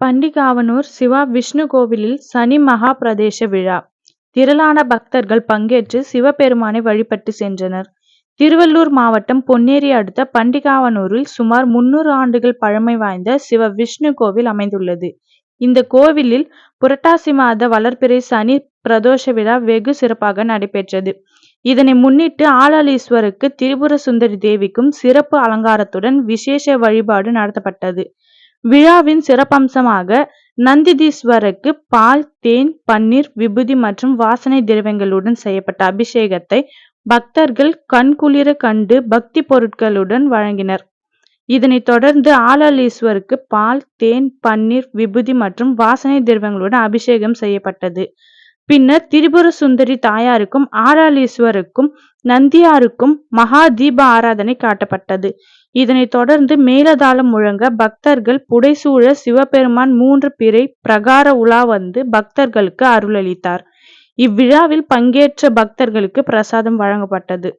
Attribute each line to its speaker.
Speaker 1: பண்டிகாவனூர் சிவா விஷ்ணு கோவிலில் சனி மகா பிரதேச விழா திரளான பக்தர்கள் பங்கேற்று சிவபெருமானை வழிபட்டு சென்றனர். திருவள்ளூர் மாவட்டம் பொன்னேரி அடுத்த பண்டிகாவனூரில் சுமார் முன்னூறு ஆண்டுகள் பழமை வாய்ந்த சிவ விஷ்ணு கோவில் அமைந்துள்ளது. இந்த கோவிலில் புரட்டாசி மாத வளர்பிறை சனி பிரதோஷ விழா வெகு சிறப்பாக நடைபெற்றது. இதனை முன்னிட்டு ஆளாளீஸ்வருக்கு திரிபுர சுந்தரி தேவிக்கும் சிறப்பு அலங்காரத்துடன் விசேஷ வழிபாடு நடத்தப்பட்டது. விழாவின் சிறப்பம்சமாக நந்திதீஸ்வரருக்கு பால், தேன், பன்னீர், விபூதி மற்றும் வாசனை திரவியங்களுடன் செய்யப்பட்ட அபிஷேகத்தை பக்தர்கள் கண்குளிர கண்டு பக்தி பொருட்களுடன் வழங்கினர். இதனைத் தொடர்ந்து ஆளாளீஸ்வரருக்கு பால், தேன், பன்னீர், விபூதி மற்றும் வாசனை திரவியங்களுடன் அபிஷேகம் செய்யப்பட்டது. பின்னர் திரிபுர சுந்தரி தாயாருக்கும், ஆளாளீஸ்வரருக்கும், நந்தியாருக்கும் மகா தீப ஆராதனை காட்டப்பட்டது. இதனைத் தொடர்ந்து மேலதாளம் முழங்க பக்தர்கள் புடைசூழ சிவபெருமான் மூன்று பிறை பிரகார உலா வந்து பக்தர்களுக்கு அருளளித்தார். இவ்விழாவில் பங்கேற்ற பக்தர்களுக்கு பிரசாதம் வழங்கப்பட்டது.